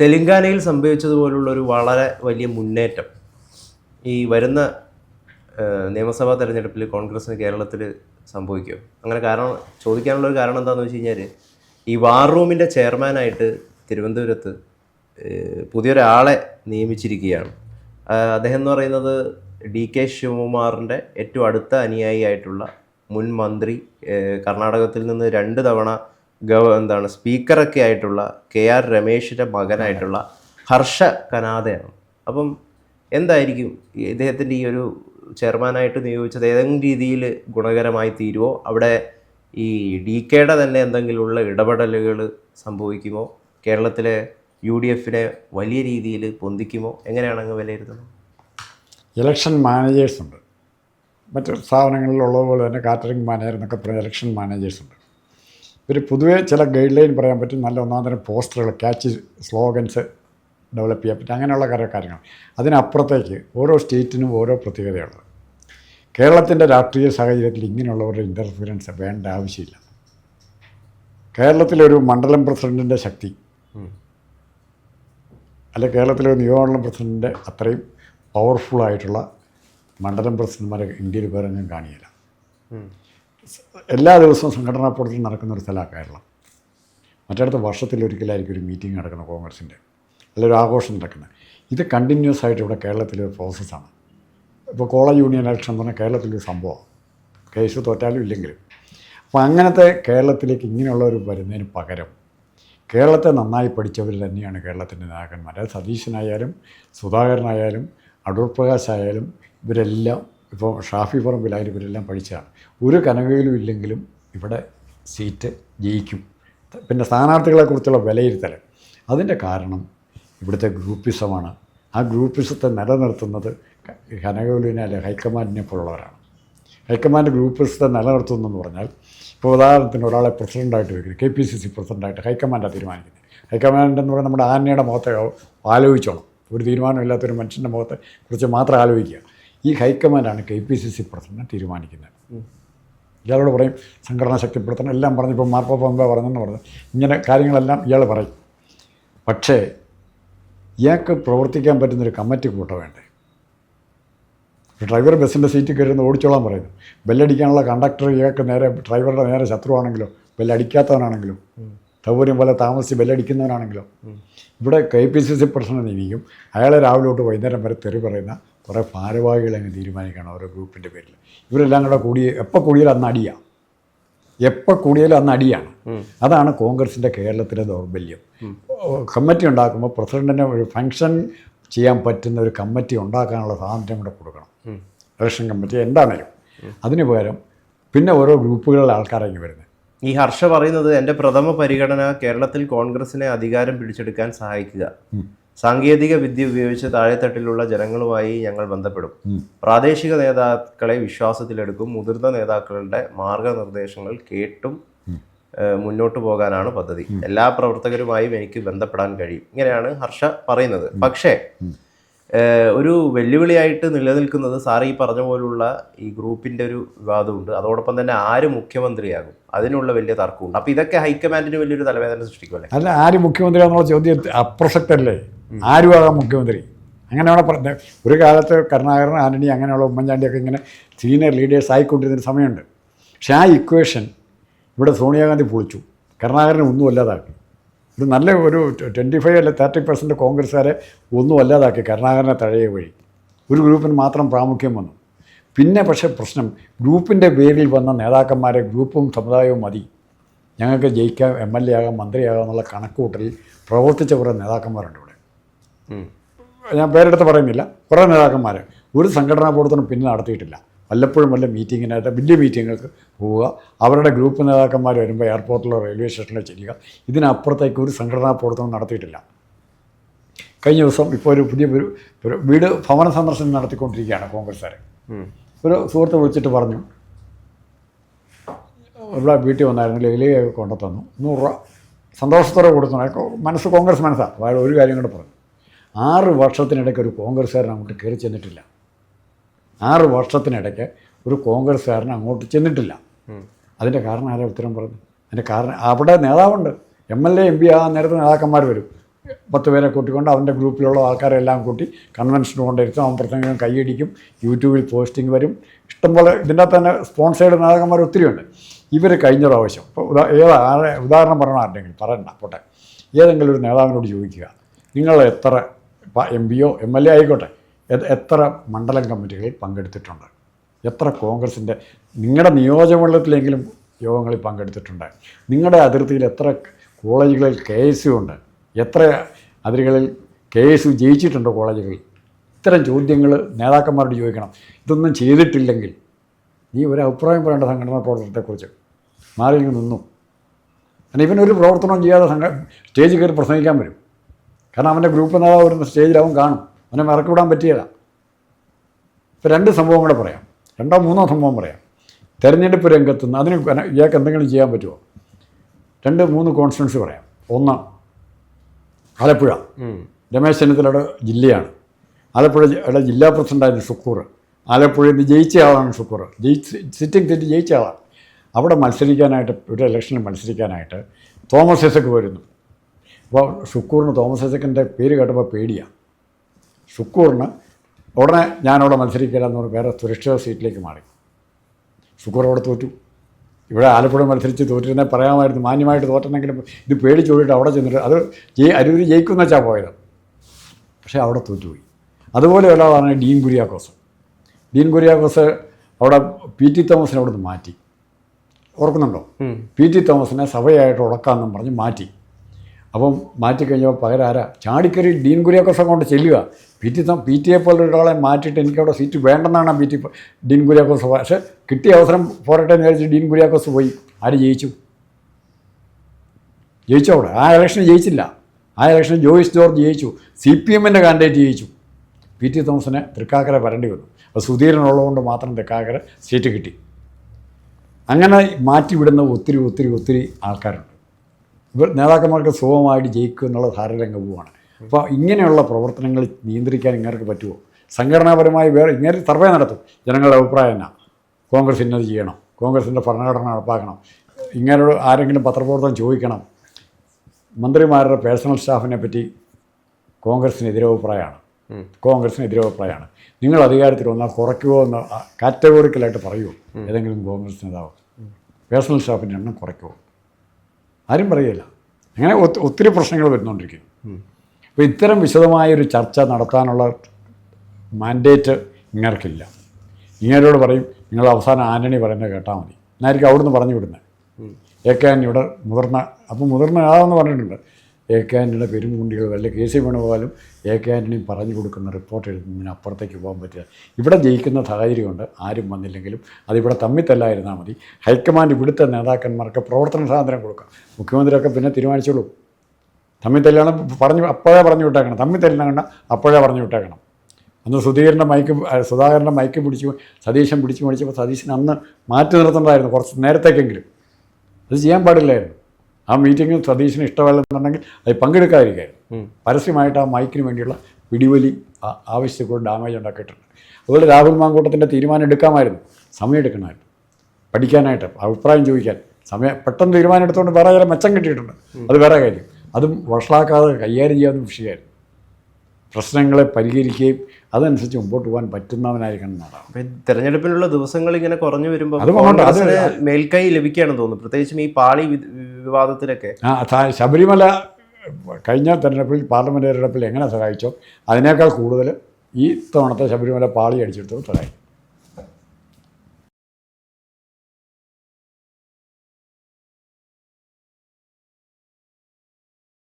തെലങ്കാനയിൽ സംഭവിച്ചതുപോലുള്ള ഒരു വളരെ വലിയ മുന്നേറ്റം. ഈ വരുന്ന നിയമസഭാ തെരഞ്ഞെടുപ്പിൽ കോൺഗ്രസ്സിന് കേരളത്തിൽ സംഭവിക്കും. അങ്ങനെ കാരണം ചോദിക്കാനുള്ള ഒരു കാരണം എന്താണെന്ന് വെച്ച് കഴിഞ്ഞാൽ ഈ വാർ റൂമിന്റെ ചെയർമാനായിട്ട് തിരുവനന്തപുരത്ത് പുതിയൊരാളെ നിയമിച്ചിരിക്കുകയാണ്. അദ്ദേഹം എന്ന് പറയുന്നത് ഡി കെ ശിവകുമാറിന്റെ ഏറ്റവും അടുത്ത അനുയായിയായിട്ടുള്ള മുൻ മന്ത്രി കർണാടകത്തിൽ നിന്ന് രണ്ട് തവണ ഗവ എന്താണ് സ്പീക്കറൊക്കെ ആയിട്ടുള്ള കെ ആർ രമേശിന്റെ മകനായിട്ടുള്ള ഹർഷ കനാദയാണ് അപ്പം എന്തായിരിക്കും ഇദ്ദേഹത്തിന്റെ ഈ ഒരു ചെയർമാനായിട്ട് നിയോഗിച്ചത്? ഏതെങ്കിലും രീതിയിൽ ഗുണകരമായി തീരുമോ അവിടെ ഈ ഡി കെയുടെ തന്നെ എന്തെങ്കിലുമുള്ള ഇടപെടലുകൾ സംഭവിക്കുമോ? കേരളത്തിലെ യു ഡി എഫിനെ വലിയ രീതിയിൽ പൊന്തിക്കുമോ? എങ്ങനെയാണ് അങ്ങ് വിലയിരുത്തുന്നത്? ഇലക്ഷൻ മാനേജേഴ്സ് ഉണ്ട്. മറ്റു സ്ഥാപനങ്ങളിലുള്ളതുപോലെ തന്നെ കാറ്ററിംഗ് മാനേജർ എന്നൊക്കെ പറഞ്ഞ ഇലക്ഷൻ മാനേജേഴ്സ് ഇവർ പൊതുവേ ചില ഗൈഡ് ലൈൻ പറയാൻ പറ്റും നല്ല ഒന്നാം തരം പോസ്റ്ററുകൾ ക്യാച്ച് സ്ലോഗൻസ് ഡെവലപ്പ് ചെയ്യാൻ പറ്റും അങ്ങനെയുള്ള കുറേ കാര്യങ്ങൾ. അതിനപ്പുറത്തേക്ക് ഓരോ സ്റ്റേറ്റിനും ഓരോ പ്രത്യേകതയുള്ളത്. കേരളത്തിന്റെ രാഷ്ട്രീയ സാഹചര്യത്തിൽ ഇങ്ങനെയുള്ളവരുടെ ഇന്റർഫിയറൻസ് വേണ്ട ആവശ്യമില്ല. കേരളത്തിലൊരു മണ്ഡലം പ്രസിഡന്റിന്റെ ശക്തി. അല്ലെ കേരളത്തിലെ ഒരു നിയമമണ്ഡലം പ്രസിഡന്റിന്റെ അത്രയും പവർഫുൾ ആയിട്ടുള്ള മണ്ഡലം പ്രസിഡന്റ്മാരെ ഇന്ത്യയിൽ വേറെ ഞാൻ കാണിയില്ല. എല്ലാ ദിവസവും സംഘടനാ പ്രവർത്തനം നടക്കുന്ന ഒരു സ്ഥലമാണ് കേരളം. മറ്റിടത്ത് വർഷത്തിലൊരിക്കലായിരിക്കും ഒരു മീറ്റിംഗ് നടക്കുന്ന കോൺഗ്രസിന്റെ. അല്ലെങ്കിൽ ഒരു ആഘോഷം നടക്കുന്നത്. ഇത് കണ്ടിന്യൂസ് ആയിട്ട് ഇവിടെ കേരളത്തിലെ ഒരു പ്രോസസ്സാണ് ഇപ്പോൾ കോളേജ് യൂണിയൻ ഇലക്ഷൻ എന്ന് പറഞ്ഞാൽ കേരളത്തിലൊരു സംഭവം കേസ് തോറ്റാലും ഇല്ലെങ്കിലും. അപ്പോൾ അങ്ങനത്തെ കേരളത്തിലേക്ക് ഇങ്ങനെയുള്ളവർ വരുന്നതിന് പകരം കേരളത്തെ നന്നായി പഠിച്ചവർ തന്നെയാണ് കേരളത്തിന്റെ നേതാക്കന്മാർ. അത് സതീശനായാലും സുധാകരനായാലും അടൂർ പ്രകാശ് ആയാലും ഇവരെല്ലാം ഇപ്പോൾ ഷാഫി പറമ്പിലായാലും ഇവരെല്ലാം പഠിച്ചതാണ്. ഒരു കനകയിലും ഇല്ലെങ്കിലും ഇവിടെ സീറ്റ് ജയിക്കും. പിന്നെ സ്ഥാനാർത്ഥികളെക്കുറിച്ചുള്ള വിലയിരുത്തൽ. അതിന്റെ കാരണം ഇവിടുത്തെ ഗ്രൂപ്പിസമാണ്. ആ ഗ്രൂപ്പിസത്തെ നിലനിർത്തുന്നത് കനകവലുവിനെ അല്ലെ ഹൈക്കമാൻഡിനെ പോലുള്ളവരാണ്. ഹൈക്കമാൻഡ് ഗ്രൂപ്പിസത്തെ നിലനിർത്തുന്നതെന്ന് പറഞ്ഞാൽ ഇപ്പോൾ ഉദാഹരണത്തിന് ഒരാളെ പ്രസിഡന്റായിട്ട് വയ്ക്കുന്നത് കെ പി സി സി പ്രസിഡന്റായിട്ട് ഹൈക്കമാൻഡാണ് തീരുമാനിക്കുന്നത്. ഹൈക്കമാൻഡ് എന്ന് പറഞ്ഞാൽ നമ്മുടെ ആനയുടെ മുഖത്തെ ആലോചിച്ചോണം. ഒരു തീരുമാനമില്ലാത്തൊരു മനുഷ്യന്റെ മുഖത്തെ കുറിച്ച് മാത്രം ആലോചിക്കുക. ഈ ഹൈക്കമാൻഡാണ് K P C C president തീരുമാനിക്കുന്നത്. ഇയാളോട് പറയും സംഘടന ശക്തിപ്പെടുത്തണം. എല്ലാം പറഞ്ഞു ഇപ്പോൾ മാർപ്പാപ്പ മുമ്പേ പറഞ്ഞെന്ന് പറഞ്ഞു ഇങ്ങനെ കാര്യങ്ങളെല്ലാം ഇയാൾ പറയും. പക്ഷേ ഇയാൾക്ക് പ്രവർത്തിക്കാൻ പറ്റുന്നൊരു കമ്മിറ്റി കൂട്ട വേണ്ടേ? ഡ്രൈവർ ബസ്സിന്റെ സീറ്റ് കയറുന്ന ഓടിച്ചോളാൻ പറയുന്നു. ബെല്ലടിക്കാനുള്ള കണ്ടക്ടർ ഇയാൾക്ക് നേരെ ഡ്രൈവറുടെ നേരെ ശത്രുവാണെങ്കിലോ ബെല്ലടിക്കാത്തവനാണെങ്കിലോ സൗകര്യം പോലെ താമസിച്ച് ബെല്ലടിക്കുന്നവനാണെങ്കിലോ ഇവിടെ K P C C president നിയമിക്കും അയാളെ രാവിലെ തൊട്ട് വൈകുന്നേരം വരെ തെറി പറയുന്ന കുറേ ഭാരവാഹികൾ അങ്ങ് തീരുമാനിക്കണം ഓരോ ഗ്രൂപ്പിന്റെ പേരിൽ. ഇവരെല്ലാം കൂടെ കൂടി എപ്പോൾ കൂടിയാലും അന്ന് അടിയാണ് എപ്പോൾ കൂടിയാലും അന്ന് അടിയാണ്. അതാണ് കോൺഗ്രസിന്റെ കേരളത്തിലെ ദൗർബല്യം. കമ്മിറ്റി ഉണ്ടാക്കുമ്പോൾ പ്രസിഡന്റിന് ഒരു ഫംഗ്ഷൻ ചെയ്യാൻ പറ്റുന്ന ഒരു കമ്മിറ്റി ഉണ്ടാക്കാനുള്ള സ്വാതന്ത്ര്യം കൂടെ കൊടുക്കണം. ഇലക്ഷൻ കമ്മിറ്റി എന്താണേലും അതിന് പകരം പിന്നെ ഓരോ ഗ്രൂപ്പുകളിലെ ആൾക്കാരായി വരുന്നത് ഈ ഹർഷ പറയുന്നത് എന്റെ പ്രഥമ പരിഗണന കേരളത്തിൽ കോൺഗ്രസിനെ അധികാരം പിടിച്ചെടുക്കാൻ സഹായിക്കുക. സാങ്കേതിക വിദ്യ ഉപയോഗിച്ച് താഴെത്തട്ടിലുള്ള ജനങ്ങളുമായി ഞങ്ങൾ ബന്ധപ്പെടും. പ്രാദേശിക നേതാക്കളെ വിശ്വാസത്തിലെടുക്കും. മുതിർന്ന നേതാക്കളുടെ മാർഗനിർദ്ദേശങ്ങൾ കേട്ടും മുന്നോട്ട് പോകാനാണ് പദ്ധതി. എല്ലാ പ്രവർത്തകരുമായും എനിക്ക് ബന്ധപ്പെടാൻ കഴിയും. ഇങ്ങനെയാണ് ഹർഷ പറയുന്നത്. പക്ഷേ ഒരു വെല്ലുവിളിയായിട്ട് നിലനിൽക്കുന്നത് സാർ ഈ പറഞ്ഞ പോലുള്ള ഈ ഗ്രൂപ്പിന്റെ ഒരു വിവാദമുണ്ട്. അതോടൊപ്പം തന്നെ ആര് മുഖ്യമന്ത്രിയാകും? അതിനുള്ള വലിയ തർക്കമുണ്ട്. അപ്പോൾ ഇതൊക്കെ ഹൈക്കമാൻഡിന് വലിയൊരു തലവേദന സൃഷ്ടിക്കുമല്ലേ? അല്ല ആര് മുഖ്യമന്ത്രിയാണെന്നുള്ള ചോദ്യം അപ്രസക്തല്ലേ? ആരുമാകാം മുഖ്യമന്ത്രി? അങ്ങനെയാണ് പറഞ്ഞത് ഒരു കാലത്ത് കരുണാകരൻ ആന്റണി അങ്ങനെയുള്ള ഉമ്മൻചാണ്ടിയൊക്കെ ഇങ്ങനെ സീനിയർ ലീഡേഴ്സ് ആയിക്കൊണ്ടിരുന്ന സമയമുണ്ട്. പക്ഷേ ആ ഇക്വേഷൻ ഇവിടെ സോണിയാഗാന്ധി പൊളിച്ചു. കരുണാകരനെ ഒന്നും അല്ലാതാക്കി. ഇത് നല്ല ഒരു ട്വന്റി ഫൈവ് അല്ലെ തേർട്ടി പെർസെന്റ് കോൺഗ്രസ്സുകാരെ ഒന്നും അല്ലാതാക്കി കരുണാകരനെ തഴയ വഴി. ഒരു ഗ്രൂപ്പിന് മാത്രം പ്രാമുഖ്യം വന്നു. പിന്നെ പക്ഷേ പ്രശ്നം ഗ്രൂപ്പിന്റെ പേരിൽ വന്ന നേതാക്കന്മാരെ ഗ്രൂപ്പും സമുദായവും മതി. ഞങ്ങൾക്ക് ജയിക്കാം എം എൽ എ ആകാം മന്ത്രിയാകാം എന്നുള്ള കണക്കുകൂട്ടലിൽ പ്രവർത്തിച്ച കുറേ നേതാക്കന്മാരുണ്ട്. ഞാൻ പേരെടുത്ത് പറയുന്നില്ല. കുറേ നേതാക്കന്മാർ ഒരു സംഘടനാ പ്രവർത്തനം പിന്നെ നടത്തിയിട്ടില്ല. വല്ലപ്പോഴും വല്ല മീറ്റിങ്ങിനായിട്ട് വലിയ മീറ്റിങ്ങൾക്ക് പോവുക അവരുടെ ഗ്രൂപ്പ് നേതാക്കന്മാർ വരുമ്പോൾ എയർപോർട്ടിലോ റെയിൽവേ സ്റ്റേഷനിലോ ചെല്ലുക. ഇതിനപ്പുറത്തേക്ക് ഒരു സംഘടനാ പ്രവർത്തനം നടത്തിയിട്ടില്ല. കഴിഞ്ഞ ദിവസം ഇപ്പോൾ ഒരു പുതിയ ഒരു വീട് ഭവന സന്ദർശനം നടത്തിക്കൊണ്ടിരിക്കുകയാണ് കോൺഗ്രസ്സുകാർ ഒരു സുഹൃത്ത് വിളിച്ചിട്ട് പറഞ്ഞു ഇവിടെ വീട്ടിൽ വന്നായിരുന്നു ലൈലിക കൊണ്ടു തന്നു നൂറ് രൂപ. സന്തോഷത്തോടെ കൊടുത്തു. മനസ്സ് കോൺഗ്രസ് മനസ്സാണ് അയാൾ ഒരു കാര്യം കൂടെ പറഞ്ഞു. ആറ് വർഷത്തിനിടയ്ക്ക് ഒരു കോൺഗ്രസ്സുകാരൻ അങ്ങോട്ട് കയറി ചെന്നിട്ടില്ല. ആറ് വർഷത്തിനിടയ്ക്ക് ഒരു കോൺഗ്രസ്സുകാരൻ അങ്ങോട്ട് ചെന്നിട്ടില്ല. അതിന്റെ കാരണം ആരാ ഉത്തരം പറഞ്ഞു അതിന്റെ കാരണം അവിടെ നേതാവുണ്ട്. M L A M P ആ നേരത്തെ നേതാക്കന്മാർ വരും. പത്ത് പേരെ കൂട്ടിക്കൊണ്ട് അവന്റെ ഗ്രൂപ്പിലുള്ള ആൾക്കാരെല്ലാം കൂട്ടി കൺവെൻഷൻ കൊണ്ടിരുത്തും അവൻ പ്രസംഗം കൈയടിക്കും. യൂട്യൂബിൽ പോസ്റ്റിംഗ് വരും. ഇഷ്ടംപോലെ ഇതിന്റെ അകത്ത് തന്നെ സ്പോൺസേഡ് നേതാക്കന്മാർ ഒത്തിരിയുണ്ട് ഇവർ കഴിഞ്ഞ പ്രാവശ്യം ഇപ്പോൾ ഉദാ ഏതാ ആരെ ഉദാഹരണം പറയണ ആരുടെങ്കിലും പറയണ്ട പോട്ടെ. ഏതെങ്കിലും ഒരു നേതാവിനോട് ചോദിക്കുക നിങ്ങൾ എത്ര എം പിയോ എം എൽ എ ആയിക്കോട്ടെ. എത്ര മണ്ഡലം കമ്മിറ്റികളിൽ പങ്കെടുത്തിട്ടുണ്ട്? എത്ര കോൺഗ്രസിന്റെ നിങ്ങളുടെ നിയോജകമണ്ഡലത്തിലെങ്കിലും യോഗങ്ങളിൽ പങ്കെടുത്തിട്ടുണ്ട്. നിങ്ങളുടെ അതിർത്തിയിൽ എത്ര കോളേജുകളിൽ കെ എസ് യു ഉണ്ട്? എത്ര അതിരുകളിൽ കെ എസ് യു ജയിച്ചിട്ടുണ്ട് കോളേജുകളിൽ? ഇത്തരം ചോദ്യങ്ങൾ നേതാക്കന്മാരോട് ചോദിക്കണം. ഇതൊന്നും ചെയ്തിട്ടില്ലെങ്കിൽ നീ ഒരു അഭിപ്രായം പറയേണ്ട സംഘടനാ പ്രവർത്തനത്തെക്കുറിച്ച് മാറി നിന്നു. കാരണം ഇവനൊരു പ്രവർത്തനം ചെയ്യാതെ സംഘ സ്റ്റേജിൽ കയറി പ്രസംഗിക്കാൻ വരും. കാരണം അവന്റെ ഗ്രൂപ്പ് നേതാവ് വരുന്ന സ്റ്റേജിൽ അവൻ കാണും. അവനെ മറക്കി വിടാൻ പറ്റിയല്ല ഇപ്പോൾ രണ്ട് സംഭവം കൂടെ പറയാം. രണ്ടോ മൂന്നോ സംഭവം പറയാം. തെരഞ്ഞെടുപ്പ് രംഗത്ത് നിന്ന് അതിന് ഇയാൾക്ക് എന്തെങ്കിലും ചെയ്യാൻ പറ്റുമോ രണ്ട് മൂന്ന് കോൺസ്റ്റിറ്റ്യൻസി പറയാം. ഒന്ന് ആലപ്പുഴ. രമേശ് ചെന്നിത്തലയുടെ ജില്ലയാണ്. ആലപ്പുഴയുടെ ജില്ലാ പ്രസിഡന്റായിരുന്നു ഷുക്കൂർ. ആലപ്പുഴയിൽ നിന്ന് ജയിച്ച ആളാണ് ഷുക്കൂർ. ജയിച്ച് സിറ്റിംഗ് സീറ്റ് ജയിച്ച ആളാണ്. അവിടെ മത്സരിക്കാനായിട്ട് ഒരു ഇലക്ഷനിൽ മത്സരിക്കാനായിട്ട് തോമസ് ഐസക്ക് വരുന്നു അപ്പോൾ ഷുക്കൂറിന് തോമസ് ഐസക്കിന്റെ പേര് കേട്ടപ്പോൾ പേടിയാണ് ഷുക്കൂറിന് ഉടനെ ഞാനവിടെ മത്സരിക്കില്ല എന്ന് പറഞ്ഞ് വേറെ സുരക്ഷിത സീറ്റിലേക്ക് മാറി. ഷുക്കൂർ അവിടെ തോറ്റു. ഇവിടെ ആലപ്പുഴ മത്സരിച്ച് തോറ്റിരുന്നേ പറയാമായിരുന്നു മാന്യമായിട്ട് തോറ്റണമെങ്കിലും ഇത് പേടിച്ച് ഓടിയിട്ട് അവിടെ ചെന്നിട്ട് അത് ജയി അരൂർ ജയിക്കുന്ന വെച്ചാൽ പോയത്. പക്ഷേ അവിടെ തോറ്റുപോയി. അതുപോലെ ഒരാളാണ് ഡീൻ കുര്യാക്കോസ്. ഡീൻ കുര്യാക്കോസ് അവിടെ പി ടി തോമസിനെ അവിടെ നിന്ന് മാറ്റി. ഓർക്കുന്നുണ്ടോ. പി ടി തോമസിനെ സഭയായിട്ട് ഉടക്കാമെന്നും പറഞ്ഞ് മാറ്റി. അപ്പം മാറ്റിക്കഴിഞ്ഞപ്പോൾ പകരം ആരാ? ചാടിക്കറി ഡീൻ കുര്യാക്കോസ് കൊണ്ട് ചെല്ലുക. പി ടി പി ടിയെ പോലെ ഒരാളെ മാറ്റിയിട്ട് എനിക്കവിടെ സീറ്റ് വേണ്ടെന്നാണ് പി ടി ഡീൻ കുര്യാക്കോസ് പക്ഷേ കിട്ടിയ അവസരം പോരട്ടെ എന്ന് വിചാരിച്ച് ഡീൻ കുര്യാക്കോസ് പോയി. ആര് ജയിച്ചു? ജയിച്ചു അവിടെ? ആ ഇലക്ഷന് ജയിച്ചില്ല. ആ ഇലക്ഷൻ ജോയിസ് ജോർജ് ജയിച്ചു. സി പി എമ്മിന്റെ കാൻഡിഡേറ്റ് ജയിച്ചു. പി ടി തോമസിനെ തൃക്കാക്കര വരേണ്ടി വന്നു. അപ്പോൾ സുധീരനുള്ളതുകൊണ്ട് മാത്രം തൃക്കാക്കര സീറ്റ് കിട്ടി. അങ്ങനെ മാറ്റിവിടുന്ന ഒത്തിരി ഒത്തിരി ഒത്തിരി ആൾക്കാരുണ്ട്. ഇവർ നേതാക്കന്മാർക്ക് സുഖമായിട്ട് ജയിക്കും എന്നുള്ള ധാരണരംഗ പോവാണ്. അപ്പോൾ ഇങ്ങനെയുള്ള പ്രവർത്തനങ്ങൾ നിയന്ത്രിക്കാൻ ഇങ്ങനെ പറ്റുമോ? സംഘടനാപരമായി വേറെ ഇങ്ങനെ സർവേ നടത്തും. ജനങ്ങളുടെ അഭിപ്രായം എന്നാ? കോൺഗ്രസ് ഇന്നത് ചെയ്യണം. കോൺഗ്രസിന്റെ ഭരണഘടന നടപ്പാക്കണം. ഇങ്ങനെ ആരെങ്കിലും പത്രപ്രവർത്തനം ചോദിക്കണം. മന്ത്രിമാരുടെ പേഴ്സണൽ സ്റ്റാഫിനെ പറ്റി കോൺഗ്രസിന് എതിരഭിപ്രായമാണ് കോൺഗ്രസിനെതിരെ കോൺഗ്രസിന് എതിരഭിപ്രായമാണ് നിങ്ങൾ അധികാരത്തിൽ വന്നാൽ കുറയ്ക്കുമോ എന്ന് കാറ്റഗോറിക്കലായിട്ട് പറയുമോ ഏതെങ്കിലും കോൺഗ്രസ് നേതാവ്. പേഴ്സണൽ സ്റ്റാഫിന്റെ എണ്ണം കുറയ്ക്കുമോ ആരും പറയുകയില്ല അങ്ങനെ ഒത്തിരി പ്രശ്നങ്ങൾ വരുന്നുകൊണ്ടിരിക്കുന്നു ഉം. അപ്പോൾ ഇത്തരം വിശദമായൊരു ചർച്ച നടത്താനുള്ള മാൻഡേറ്റ് ഇങ്ങർക്കില്ല ഇങ്ങനോട് പറയും നിങ്ങൾ അവസാനം ആന്റണി പറയുന്നത് കേട്ടാൽ മതി. എന്നായിരിക്കും അവിടുന്ന് പറഞ്ഞു വിടുന്നത്. എ കെ മുതിർന്ന അപ്പോൾ മുതിർന്ന ആളെന്ന് പറഞ്ഞിട്ടുണ്ട്. എ കെ ആന്റണിയുടെ പെരുമുണ്ടികൾ വല്ല കെ സി വേണുഗോപാലും എ കെ ആന്റണിയും പറഞ്ഞു കൊടുക്കുന്ന റിപ്പോർട്ട് എഴുതുന്നതിന് അപ്പുറത്തേക്ക് പോകാൻ പറ്റില്ല. ഇവിടെ ജയിക്കുന്ന സാഹചര്യമുണ്ട്. ആരും വന്നില്ലെങ്കിലും അതിവിടെ തമ്മിൽ തല്ലായിരുന്നാൽ മതി. ഹൈക്കമാൻഡ് ഇവിടുത്തെ നേതാക്കന്മാർക്ക് പ്രവർത്തന സ്വാതന്ത്ര്യം കൊടുക്കാം. മുഖ്യമന്ത്രിയൊക്കെ പിന്നെ തീരുമാനിച്ചോളൂ. തമ്മിൽ തല്ലാണ് പറഞ്ഞു അപ്പോഴേ പറഞ്ഞു വിട്ടേക്കണം. കണ്ട അപ്പോഴേ പറഞ്ഞു വിട്ടേക്കണം. അന്ന് സുധീറിന്റെ മൈക്ക് സുധാകരന്റെ മൈക്ക് പിടിച്ചു സതീശൻ പിടിച്ചു മേടിച്ചപ്പോൾ സതീശൻ അന്ന് മാറ്റി നിർത്തേണ്ടതായിരുന്നു കുറച്ച് നേരത്തേക്കെങ്കിലും. അത് ചെയ്യാൻ പാടില്ലായിരുന്നു. ആ മീറ്റിങ്ങിൽ സതീശന് ഇഷ്ടമല്ലെന്നുണ്ടെങ്കിൽ അത് പങ്കെടുക്കാതിരിക്കുകയായിരുന്നു. പരസ്യമായിട്ട് ആ മൈക്കിന് വേണ്ടിയുള്ള പിടിവലി ആവശ്യത്തിൽ കൂടെ ഡാമേജ് ഉണ്ടാക്കിയിട്ടുണ്ട്. അതുപോലെ രാഹുൽ മാങ്കൂട്ടത്തിന്റെ തീരുമാനം എടുക്കാമായിരുന്നു. സമയം എടുക്കണമായിരുന്നു. പഠിക്കാനായിട്ട് അഭിപ്രായം ചോദിക്കാൻ. സമയം പെട്ടെന്ന് തീരുമാനം എടുത്തുകൊണ്ട് വേറെ ചില മെച്ചം കിട്ടിയിട്ടുണ്ട്. അത് വേറെ കാര്യം. അതും വഷളാക്കാതെ കൈകാര്യം ചെയ്യാവുന്ന വിഷയമായിരുന്നു. പ്രശ്നങ്ങളെ പരിഹരിക്കുകയും അതനുസരിച്ച് മുമ്പോട്ട് പോകാൻ പറ്റുന്നവനായിരിക്കണം എന്നാണ്. തെരഞ്ഞെടുപ്പിനുള്ള ദിവസങ്ങൾ ഇങ്ങനെ കുറഞ്ഞു വരുമ്പോൾ മേൽക്കൈ ലഭിക്കുകയാണെന്ന് തോന്നുന്നു. പ്രത്യേകിച്ചും ഈ പാളി വി- വിവാദത്തിലൊക്കെ ആ ശബരിമല കഴിഞ്ഞ തെരഞ്ഞെടുപ്പിൽ പാർലമെന്റ് തെരഞ്ഞെടുപ്പിൽ എങ്ങനെ സഹായിച്ചോ അതിനേക്കാൾ കൂടുതൽ ഈ തവണത്തെ ശബരിമല പാളി അടിച്ചെടുത്തത് സഹായിക്കും.